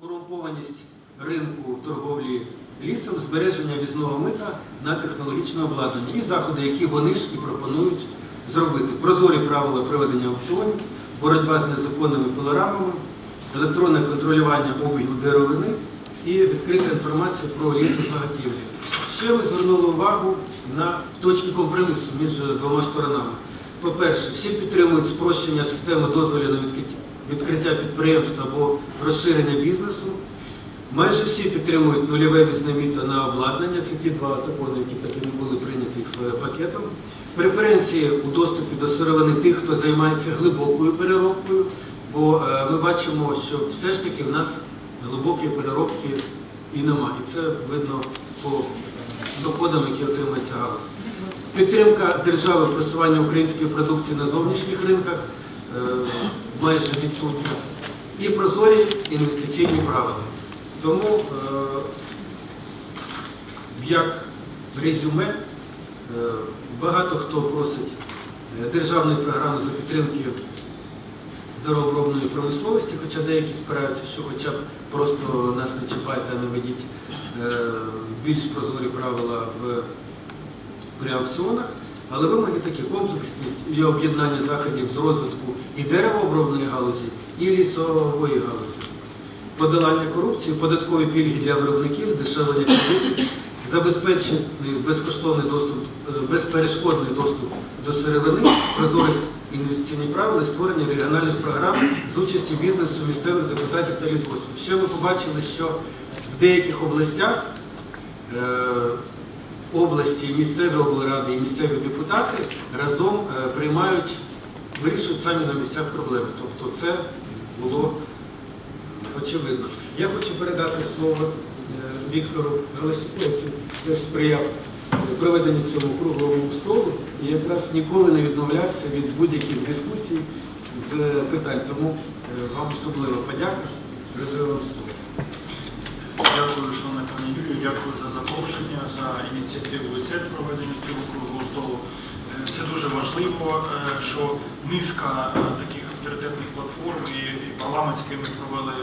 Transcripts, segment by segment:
корумпованість ринку торговлі лісом, збереження візного мита на технологічне обладнання і заходи, які вони ж і пропонують зробити. Прозорі правила проведення аукціонів, боротьба з незаконними пилорамами, електронне контролювання обігу деревини і відкрита інформація про лісозаготівлі. Ще ми звернули увагу на точки компромісу між двома сторонами. По-перше, всі підтримують спрощення системи дозволів на відкриття, відкриття підприємства або розширення бізнесу. Майже всі підтримують нульове візне на обладнання. Це ті два закони, які так і не були прийняті в е, пакетом. Преференції у доступі до сировини тих, хто займається глибокою переробкою, бо е, ми бачимо, що все ж таки в нас глибокої переробки і нема. І це видно по доходам, які отримує галузь. Підтримка держави просування української продукції на зовнішніх ринках е, майже відсутня. І прозорі інвестиційні правила. Тому, е, як резюме, е, багато хто просить е, державної програми за підтримки деревообробної промисловості, хоча деякі спираються, що хоча б просто нас не чіпайте, а не ведіть більш прозорі правила в при аукціонах. Але вимоги такі комплексність і об'єднання заходів з розвитку і деревообробної галузі, і лісової галузі, подолання корупції, податкові пільги для виробників, здешевлення кредитів, забезпечений безкоштовний доступ, е, безперешкодний доступ до сировини, прозорість інвестиційні правила і створення регіональних програм з участі бізнесу, місцевих депутатів та лісгоспів. Ще ми побачили, що в деяких областях е, області, місцеві облради і місцеві депутати разом е, приймають, вирішують самі на місцях проблеми. Тобто це було очевидно. Я хочу передати слово е, Віктору Галасюку, який теж сприяв е, проведенню цього круглого столу і якраз ніколи не відмовлявся від будь-яких дискусій з питань. Тому е, вам особливо подяка. Передаю вам слово. Дякую, шановна пані Юлію, дякую за запрошення, за ініціативу СЕД проведення цього круглого столу. Е, Це дуже важливо, е, що низка е, таких авторитетних платформ і парламентські ми провели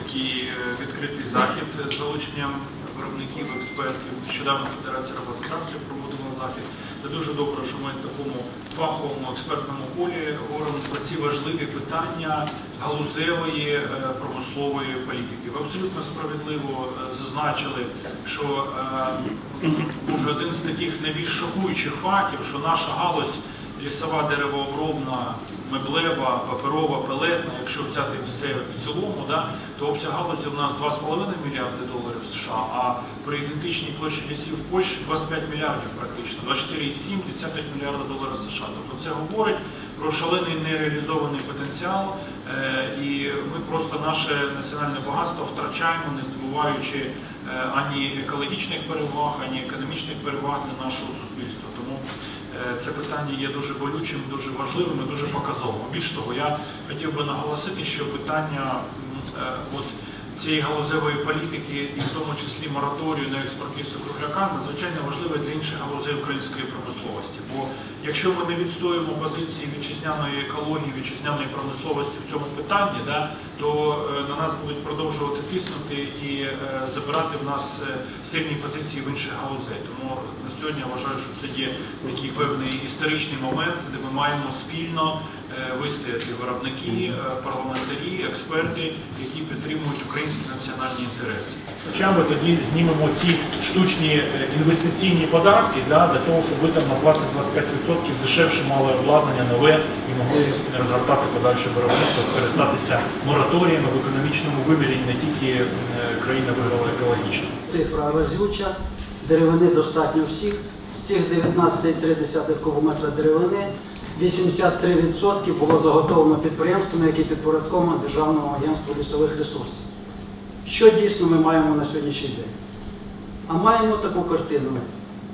такий відкритий захід з залученням виробників, експертів. Нещодавно Федерація роботодавців проводила захід. Це дуже добре, що ми в такому фаховому експертному полі говоримо про ці важливі питання галузевої е, промислової політики. Ви абсолютно справедливо е, зазначили, що е, може один з таких найбільш шокуючих фактів, що наша галузь лісова деревообробна, меблева, паперова, пелетна, якщо взяти все в цілому, да, то обсяг галузі у нас 2,5 мільярди доларів США, а при ідентичній площі лісів в Польщі 25 мільярдів практично, 24,7 мільярда доларів США. Тобто це говорить про шалений нереалізований потенціал, е, і ми просто наше національне багатство втрачаємо, не здобуваючи е, ані екологічних переваг, ані економічних переваг для нашого суспільства. Е, це питання є дуже болючим, дуже важливим і дуже показовим. Більш того, я хотів би наголосити, що питання е, от цієї галузевої політики, і в тому числі мораторію на експорт лісу-кругляка, надзвичайно важливе для інших галузей української промисловості. Бо якщо ми не відстоїмо позиції вітчизняної екології, вітчизняної промисловості в цьому питанні, да, то е, на нас будуть продовжувати тиснути і е, забирати в нас е, сильні позиції в інших галузей. Тому на сьогодні я вважаю, що це є такий певний історичний момент, де ми маємо спільно вистояти виробники, е, парламентарі, експерти, які підтримують українські національні інтереси. Хоча ми тоді знімемо ці штучні е, інвестиційні податки да, для того, щоб ви там на 20-25% дешевше мали обладнання нове і могли розгортати подальше виробництво, скористатися мораторіями в економічному вимірі не тільки е, країна виграла екологічно. Цифра разюча, деревини достатньо всіх. З цих 19,3 кубометра деревини 83% було заготовлено підприємствами, які підпорядковано Державному агентству лісових ресурсів. Що дійсно ми маємо на сьогоднішній день? А маємо таку картину.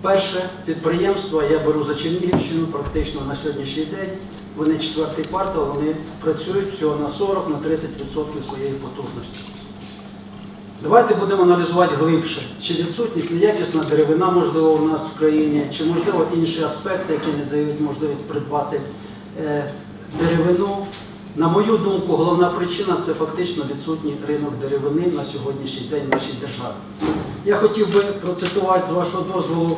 Перше підприємство, я беру за Чернігівщину, практично на сьогоднішній день. Вони четвертий квартал, вони працюють всього на 40 на 30% своєї потужності. Давайте будемо аналізувати глибше, чи відсутність неякісна деревина, можливо, у нас в країні, чи можливо інші аспекти, які не дають можливість придбати е, деревину На мою думку, головна причина це фактично відсутній ринок деревини на сьогоднішній день в нашій державі. Я хотів би процитувати з вашого дозволу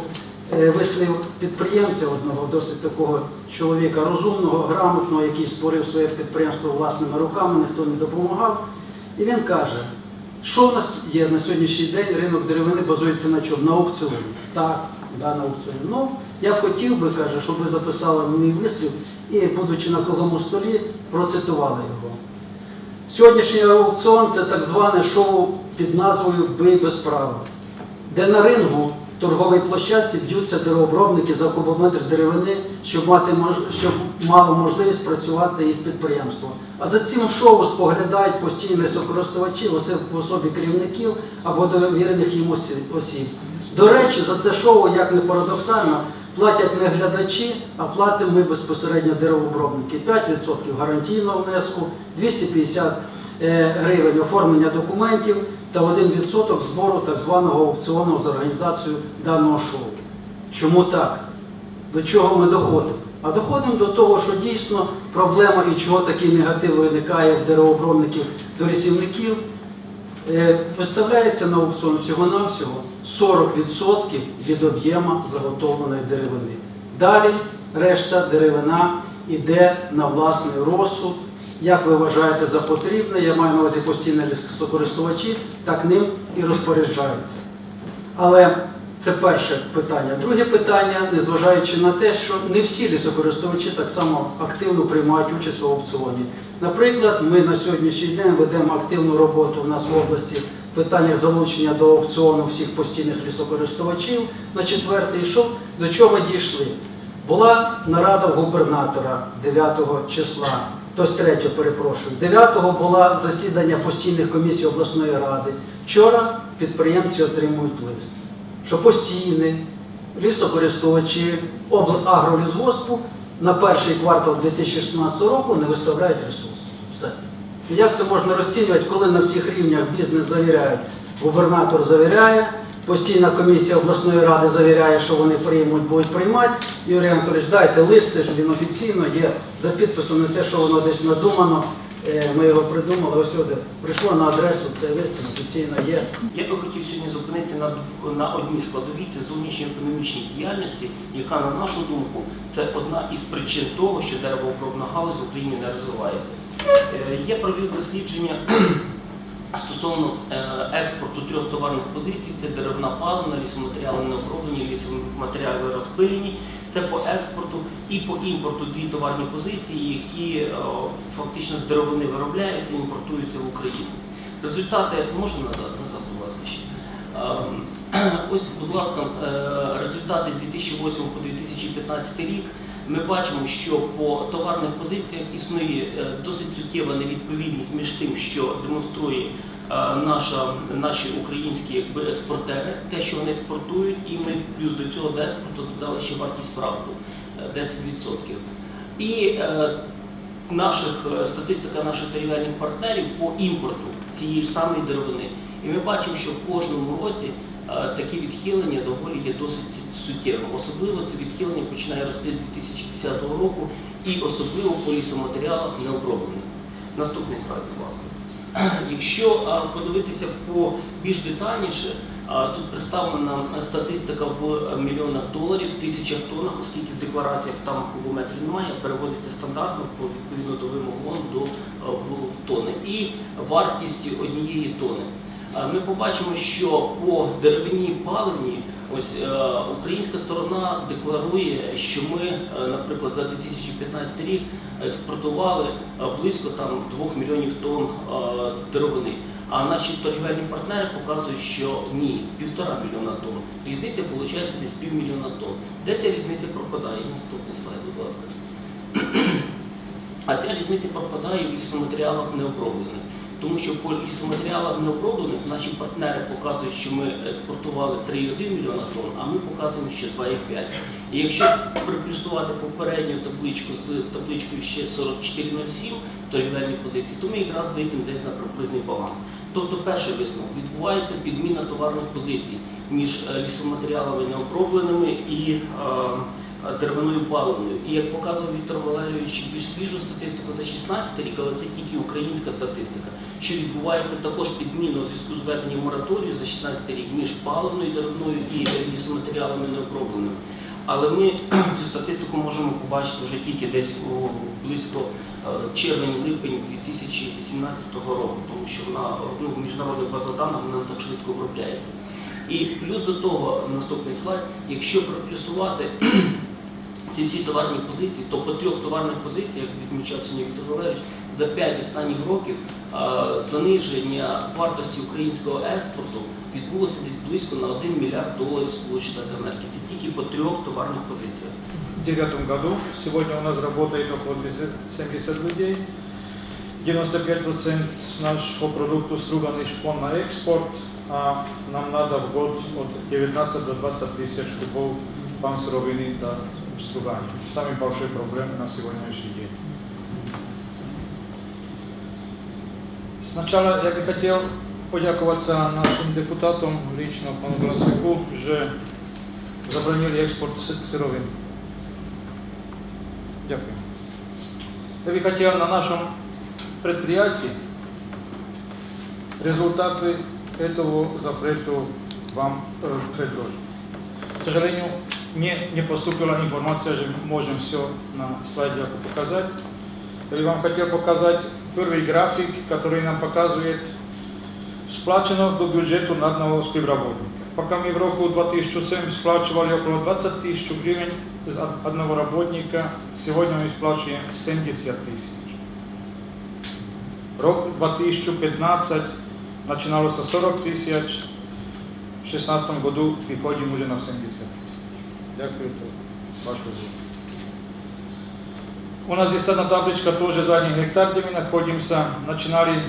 е, вислів підприємця одного, досить такого чоловіка розумного, грамотного, який створив своє підприємство власними руками, ніхто не допомагав. І він каже, що в нас є на сьогоднішній день ринок деревини базується на чому? На аукціоні. Так, да, на аукціоні. Ну, я хотів би, каже, щоб ви записали мій вислів і, будучи на круглому столі, процитували його. Сьогоднішній аукціон це так зване шоу під назвою Бий без права, де на рингу торговій площадці б'ються деревообробники за кубометр деревини, щоб мати щоб мало можливість працювати їх підприємство. А за цим шоу споглядають постійні лісокористувачі в в особі керівників або довірених їм осіб. До речі, за це шоу, як не парадоксально, платять не глядачі, а платимо ми безпосередньо деревообробники. 5% гарантійного внеску, 250 е, гривень оформлення документів та 1% збору так званого аукціону за організацію даного шоу. Чому так? До чого ми доходимо? А доходимо до того, що дійсно проблема і чого такий негатив виникає в деревообробників до лісівників, Е, Виставляється на аукціон всього-навсього 40% від об'єму заготовленої деревини. Далі решта деревина йде на власний розсуд. Як ви вважаєте за потрібне, я маю на увазі постійні лісокористувачі, так ним і розпоряджаються. Але це перше питання. Друге питання, незважаючи на те, що не всі лісокористувачі так само активно приймають участь в аукціоні. Наприклад, ми на сьогоднішній день ведемо активну роботу в нас в області в питаннях залучення до аукціону всіх постійних лісокористувачів. На четвертий йшов, до чого дійшли. Була нарада губернатора 9 числа, 3, перепрошую. 9 була засідання постійних комісій обласної ради. Вчора підприємці отримують лист, що постійні лісокористувачі агролісгоспу на перший квартал 2016 року не виставляють ресурс. Все. Як це можна розцінювати, коли на всіх рівнях бізнес завіряють? Губернатор завіряє, постійна комісія обласної ради завіряє, що вони приймуть, будуть приймати. Юрій Анатолійович, дайте лист, це ж він офіційно є за підписом, не те, що воно десь надумано. Е, Ми його придумали, ось сюди. Прийшло на адресу, цей лист офіційно є. Я би хотів сьогодні зупинитися на, на одній складовій це зовнішньоекономічній діяльності, яка, на нашу думку, це одна із причин того, що деревообробна галузь в Україні не розвивається. Е, Я провів дослідження стосовно е, експорту трьох товарних позицій: це деревна палина, лісоматеріали необроблені, лісоматеріали розпилені. Це по експорту і по імпорту дві товарні позиції, які е, фактично з деревини виробляються і імпортуються в Україну. Результати можна назад, назад, будь ласка, ще. Ем, Ось, будь ласка, е, результати з 2008 по 2015 рік. Ми бачимо, що по товарних позиціях існує е, досить суттєва невідповідність між тим, що демонструє е, наша, наші українські якби, експортери, те, що вони експортують, і ми плюс до цього до експорту додали ще вартість е, 10%. І е, наших, е, статистика наших торгівельних партнерів по імпорту цієї ж самої деревини. І ми бачимо, що в кожному році такі відхилення доволі є досить суттєвим. Особливо це відхилення починає рости з 2010 року і особливо по лісоматеріалах необроблених. Наступний слайд, будь ласка. Якщо подивитися по більш детальніше, тут представлена е, статистика в е, мільйонах доларів, тисячах тоннах, оскільки в деклараціях там кубометрів немає, переводиться стандартно по відповідно до вимог до е, в, тони. І вартість однієї тони. Ми побачимо, що по деревині паливній ось е, українська сторона декларує, що ми, е, наприклад, за 2015 рік експортували е, близько там 2 мільйонів тонн деревини. А наші торгівельні партнери показують, що ні, півтора мільйона тонн. Різниця виходить десь півмільйона тонн. Де ця різниця пропадає? Наступний слайд, будь ласка. А ця різниця пропадає в лісоматеріалах необроблених. Тому що по лісоматеріалах необроблених наші партнери показують, що ми експортували 3,1 мільйона тонн, а ми показуємо ще 2,5. І якщо приплюсувати попередню табличку з табличкою ще 44,07 торгівельні позиції, то ми якраз вийдемо десь на приблизний баланс. Тобто, перший висновок відбувається підміна товарних позицій між е, лісоматеріалами необробленими і е, деревиною паливною. І як показував Віктор Валерійович більш свіжу статистику за 16 рік, але це тільки українська статистика, що відбувається також підміна у зв'язку з введенням мораторію за 16 рік між паливною деревною і лісоматеріалами необробленими. Але ми цю статистику можемо побачити вже тільки десь у близько е, червень-липень 2017 року, тому що вона ну, в міжнародних базах даних вона так швидко обробляється. І плюс до того, наступний слайд, якщо проплюсувати ці всі товарні позиції, то по трьох товарних позиціях, як відмічав сьогодні Віктор Валерійович, за п'ять останніх років а, заниження вартості українського експорту відбулося десь близько на 1 мільярд доларів Сполучених Штатів Америки. Це тільки по трьох товарних позиціях. В 2009 году. Сегодня у нас работает около 70 людей. 95% нашего продукта струганный шпон на экспорт, а нам надо в год от 19 до 20 тысяч кубов панцировины до стругания. Самые большие проблемы на сегодняшний день. Сначала я бы хотел подяковаться нашим депутатам, лично пану Гласику, что заборонили експорт с- сировин. Дякую. Я бы хотел на нашем предприятии результаты этого запрета вам э, предложить. К сожалению, не, не поступила информация, что можем все на слайде показать. Я бы вам хотел показать первый график, который нам показывает сплачено до бюджету на одного співробітника. Поки ми в року 2007 сплачували около 20 тисяч гривень з од- одного работника, сьогодні ми сплачуємо 70 тисяч. Рок 2015 починалося 40 тисяч, в 2016 году виходимо вже на 70 тисяч. Дякую, то ваш дозвіл. У нас есть одна табличка, тоже задний гектар, где мы находимся. Начинали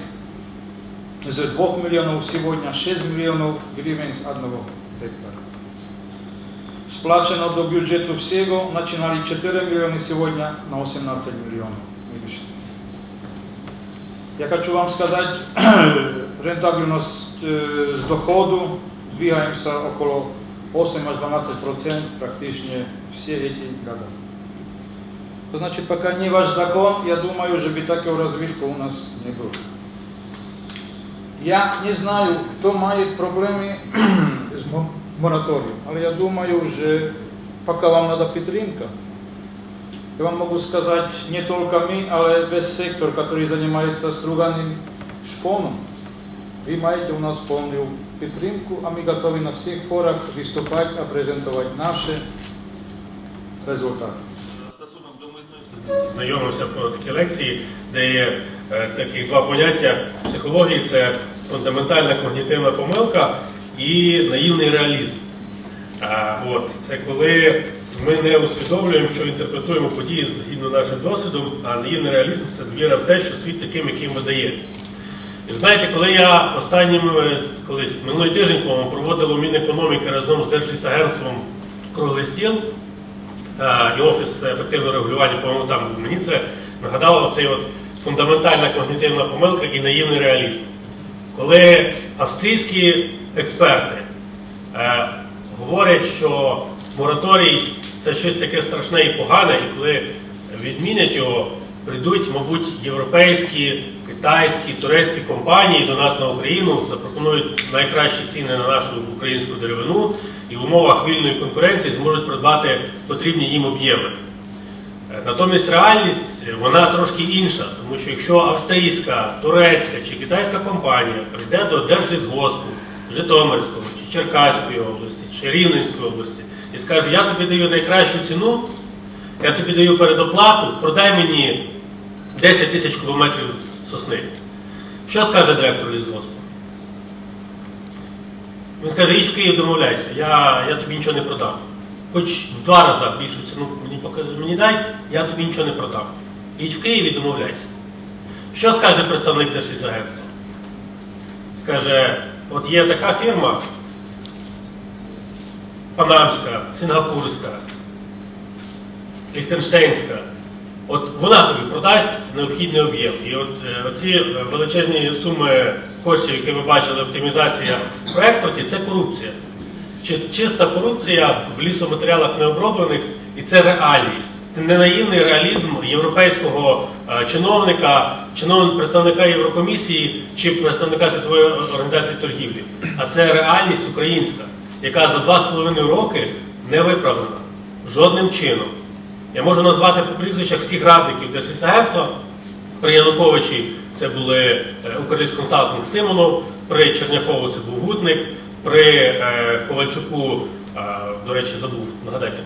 с 2 миллионов, сегодня 6 миллионов гривен с одного гектара. Сплачено до бюджету всего, начинали 4 миллиона, сегодня на 18 миллионов. мы вышли. Я хочу вам сказать, рентабельность э, с доходу, двигаемся около 8-12% практически все эти года. То значит, пока не ваш закон, я думаю, že by такого развитка у нас не было. Я не знаю, кто мает проблемы с мо- мораторием, але я думаю, že пока вам надо підтримка, я вам могу сказать, не только мы, але весь сектор, который занимается струганным шпоном, вы маете у нас полную підтримку, а мы готовы на всех форах выступать, а презентовать наши результаты. Стосунок до митної служби. Знайомився про такі лекції, де є е, такі два поняття психології це фундаментальна когнітивна помилка і наївний реалізм. А, от, це коли ми не усвідомлюємо, що інтерпретуємо події згідно нашим досвідом, а наївний реалізм це віра в те, що світ таким, яким видається. І ви знаєте, коли я останнім е, колись минулий тиждень по-моєму, проводив у Мінекономіки разом з Держлісагентством круглий стіл, Е, і офіс ефективного регулювання, по-моєму, там мені це нагадало цей от фундаментальна когнітивна помилка і наївний реалізм. Коли австрійські експерти е, говорять, що мораторій це щось таке страшне і погане, і коли відмінять його, прийдуть, мабуть, європейські, китайські, турецькі компанії до нас на Україну, запропонують найкращі ціни на нашу українську деревину і в умовах вільної конкуренції зможуть придбати потрібні їм об'єми. Е, Натомість реальність е, вона трошки інша, тому що якщо австрійська, турецька чи китайська компанія прийде до Держлісгоспу Житомирського, чи Черкаської області, чи Рівненської області і скаже, я тобі даю найкращу ціну, я тобі даю передоплату, продай мені 10 тисяч кілометрів сосни. Що скаже директор лісгоспу? Він скаже, їдь в Київ домовляйся, я, я тобі нічого не продам. Хоч в два рази більшу ціну мені, мені дай, я тобі нічого не продам. Їдь в Київ і домовляйся. Що скаже представник Держлісагентства? Скаже, от є така фірма, панамська, сінгапурська, ліхтенштейнська, от вона тобі продасть необхідний об'єм. І от е, оці е, величезні суми коштів, які ви бачили, оптимізація в експорті, це корупція. Чи- Чиста корупція в лісоматеріалах необроблених і це реальність. Це не наївний реалізм європейського е, чиновника, чиновника представника Єврокомісії чи представника Світової організації торгівлі, а це реальність українська, яка за два з половиною роки не виправлена жодним чином. Я можу назвати по прізвищах всіх радників Держлісагентства. При Януковичі це були е, Укрлісконсалтинг Симонов, при Черняхову це був Гутник, при е, Ковальчуку, е, до речі, забув, нагадайте.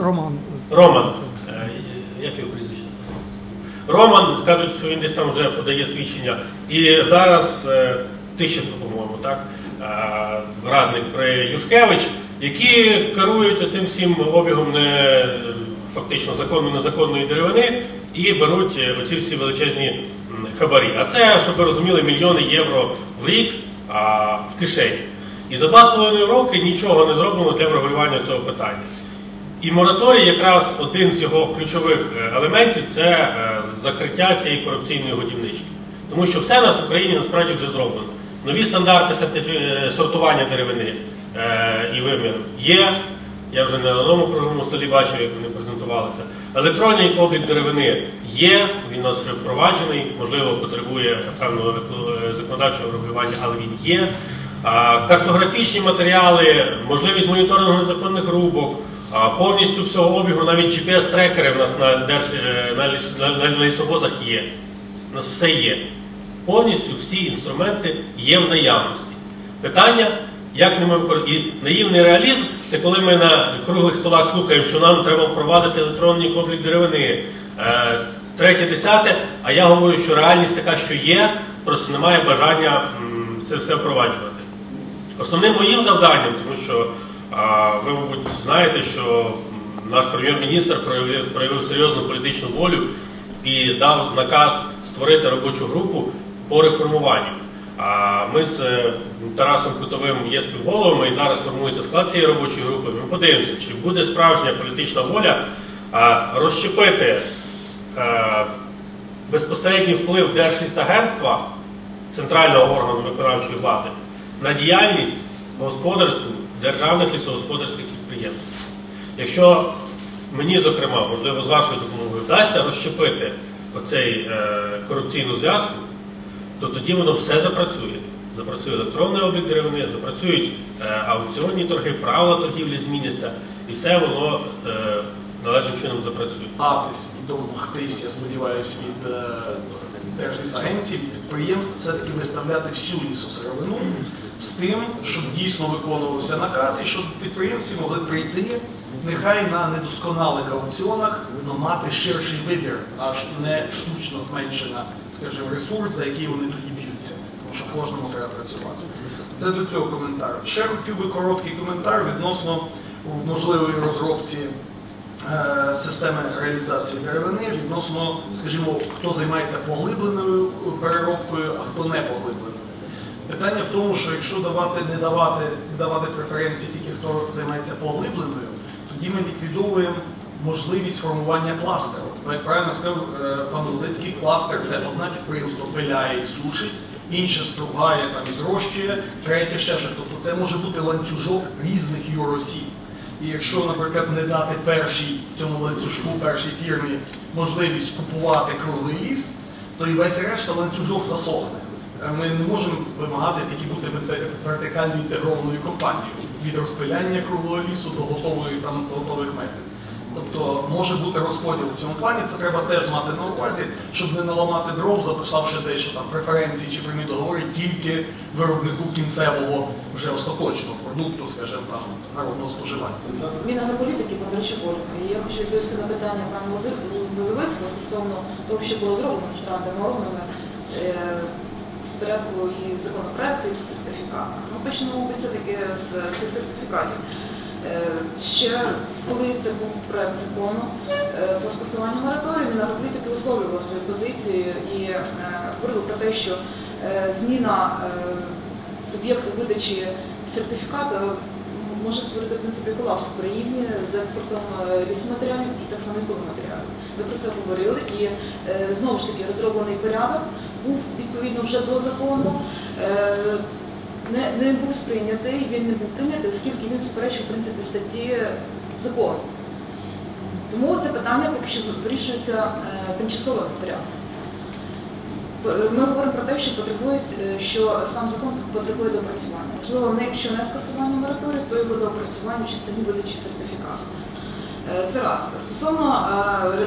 Роман. Роман. Як його прізвище? Роман, кажуть, що він десь там вже подає свідчення. І зараз Тищенко, по-моєму, так? Радник при Юшкевич, які керують тим всім обігом не фактично законної незаконної деревини і беруть е, оці всі величезні хабарі. А це, щоб ви розуміли, мільйони євро в рік а, в кишені. І за два з половиною роки нічого не зроблено для врегулювання цього питання. І мораторій, якраз один з його ключових е, елементів це е, закриття цієї корупційної годівнички. Тому що все нас в Україні насправді вже зроблено. Нові стандарти сортування деревини і виміру є. Я вже на одному круглому столі бачив, як вони презентувалися. Електронний облік деревини є, він у нас вже впроваджений, можливо, потребує певного законодавчого регулювання, але він є. Картографічні матеріали, можливість моніторингу незаконних рубок, повністю всього обігу, навіть GPS-трекери в нас на, держ... е, на, ліс... на лісовозах є. У нас все є. Повністю всі інструменти є в наявності. Питання, як ними використовувати. І наївний реалізм це коли ми на круглих столах слухаємо, що нам треба впровадити електронний облік деревини. Е, Третє, десяте, а я говорю, що реальність така, що є, просто немає бажання це все впроваджувати. Основним моїм завданням, тому що ви, мабуть, знаєте, що наш прем'єр-міністр проявив, проявив серйозну політичну волю і дав наказ створити робочу групу по реформуванню. Ми з е, Тарасом Кутовим є співголовами і зараз формується склад цієї робочої групи. Ми подивимося, чи буде справжня політична воля розщепити е, безпосередній вплив Держлісагентства, центрального органу виконавчої влади, на діяльність господарську державних лісогосподарських підприємств. Якщо мені, зокрема, можливо, з вашою допомогою вдасться розщепити оцей е, корупційну зв'язку, то тоді воно все запрацює. Запрацює електронний облік деревини, запрацюють е, аукціонні торги, правила торгівлі зміняться, і все воно е, належним чином запрацює. намагатись і домогтись, я сподіваюся, від е, держлісагенцій, від підприємств все-таки виставляти всю лісосировину з тим, щоб дійсно виконувався наказ і щоб підприємці могли прийти нехай на недосконалих аукціонах, але мати ширший вибір, аж не штучно зменшена, скажімо, ресурс, за який вони тоді б'ються. Кожному треба працювати. Це до цього коментарю. Ще хотів би короткий коментар відносно можливої розробці е, системи реалізації деревини відносно, скажімо, хто займається поглибленою переробкою, а хто не поглибленою. Питання в тому, що якщо давати, не давати, давати преференції тільки хто займається поглибленою, тоді ми ліквідовуємо можливість формування кластеру. Як правильно сказав е, пан Лозицький, кластер це одне підприємство пиляє і сушить, інше стругає там і зрощує, третє ще щось. Тобто це може бути ланцюжок різних юросіб. І якщо, наприклад, не дати першій цьому ланцюжку, першій фірмі можливість купувати круглий ліс, то і весь решта ланцюжок засохне. Е, Ми не можемо вимагати тільки бути вертикально інтегрованою компанією від розпиляння круглого лісу до готової там готових метрів. Тобто може бути розподіл в цьому плані, це треба теж мати на увазі, щоб не наламати дров, записавши дещо там преференції чи прямі договори тільки виробнику кінцевого вже остаточного продукту, скажімо там, народного споживання. Мінагрополітики Бондарчук. Я хочу відповісти на питання пана Лозовицького стосовно того, що було зроблено центральними органами е, в порядку і законопроекту, і по сертифікатах. Ми почнемо все-таки з, з тих сертифікатів. Е, Ще коли це був проект закону е, про скасування мораторію, Мінагрополітики висловлювала свою позицію і е, говорили про те, що зміна суб'єкту видачі сертифікату може створити в принципі колапс в країні з експортом лісоматеріалів і так само матеріалів. Ви про це говорили, і знову ж таки розроблений порядок був відповідно вже до закону. Не, не був сприйнятий, він не був прийнятий, оскільки він суперечив принципі статті закону. Тому це питання поки що вирішується е, тимчасовим порядком. Ми говоримо про те, що потребує, е, що сам закон потребує доопрацювання. Можливо, не якщо не скасування мораторію, то його доопрацювання в частині видачі сертифікату. Е, Це раз. Стосовно е, е,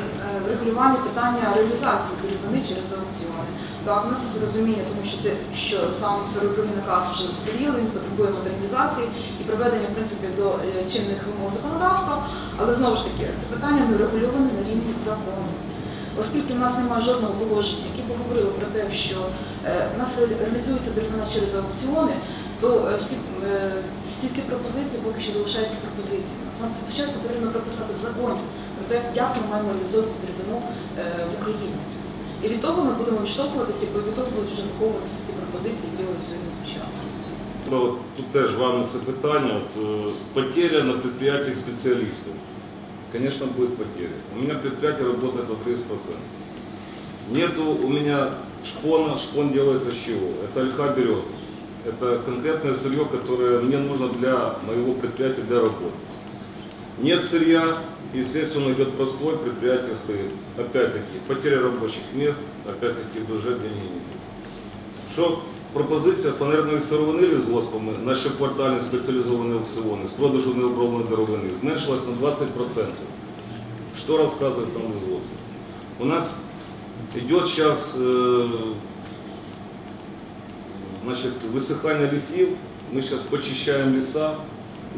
регулювання питання реалізації деревини через аукціони. Так, у нас є розуміння, тому що це що сам 42 наказ вже застарілий, він потребує модернізації і приведення в принципі до чинних вимог законодавства. Але знову ж таки, це питання не регульоване на рівні закону. Оскільки в нас немає жодного положення, яке б про те, що в нас ре- реалізується деревина через аукціони, то е, всі, е, всі ці пропозиції поки що залишаються пропозиціями. Нам спочатку потрібно прописати в законі про те, як ми маємо реалізовувати деревину е, в Україні. І від того ми будемо відштовхуватися, і від того будуть вже виховуватися ці пропозиції, які ви сьогодні звучали. Ну, тут теж вам це питання. От, потеря на предприятиях специалистов. Конечно, будет потеря. У меня предприятие работает на 30%. Нету у меня шпона, шпон делается с чего? Это ольха береза. Это конкретное сырье, которое мне нужно для моего предприятия для работы. Нет сырья, естественно, идет простой, предприятие стоит. Опять-таки, потеря рабочих мест, опять-таки, в бюджет деньги не идут. Що пропозиція фанерної сировини з госпами на щоквартальні спеціалізовані аукціони з продажу необробленої деревини зменшилась на 20%. Що розказує там лісгосп? У нас йде зараз значит, высыхание лесів, мы сейчас почищаем леса,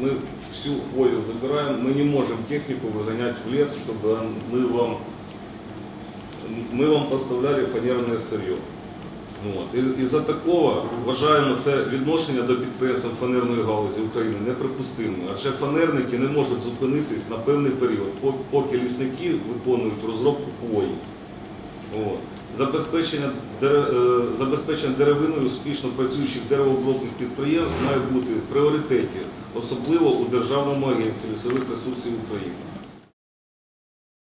мы всю хвою забираем, мы не можем технику выгонять в лес, чтобы мы вам, мы вам поставляли фанерное сырье. От. І- Із-за такого вважаємо це відношення до підприємств фанерної галузі України неприпустимим. Адже фанерники не можуть зупинитись на певний період, по- поки лісники виконують розробку хвої. От. Забезпечення, дере- е, забезпечення деревиною успішно працюючих деревообробних підприємств має бути в пріоритеті, особливо у Державному агентстві лісових ресурсів України.